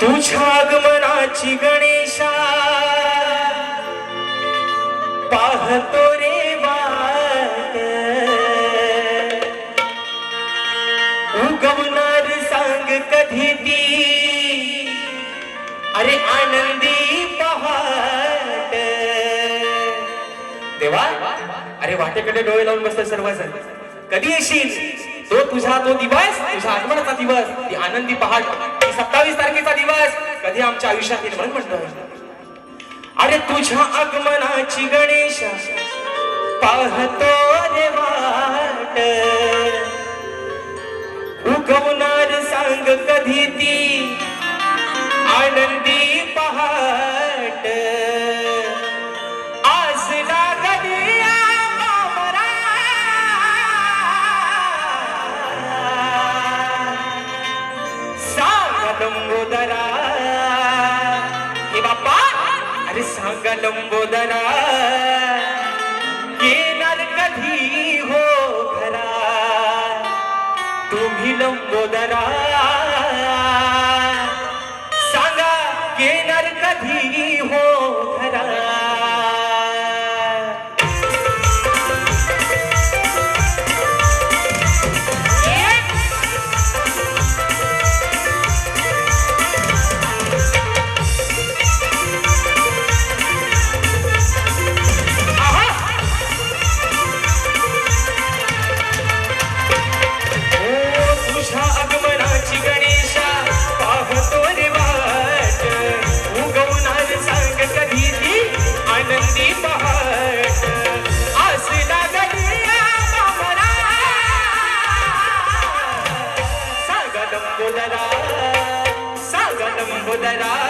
तुझ्या आगमनाची गणेशा. पाहतो रे वाट. उगवणार सांग कधी ती? अरे आनंदी पहाट. देवा अरे वाटेकडे डोळे लावून बसतो सर्वजण. कधी येशील? तो तुझा तो दिवस तुझ्या आगमनाचा दिवस ती आनंदी पहाट. सत्तावीस तारखेचा दिवस. कधी आमच्या आयुष्यात येईल म्हणून म्हणतो अरे तुझ्या आगमनाची गणेश पाहतो रे वाट. उगवणार लंबोदरा हे बाप्पा अरे सांग लंबोदरा येणार कधी हो घरा? तुम्ही लंबोदरा लंबोदरा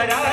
लंबोदरा येणार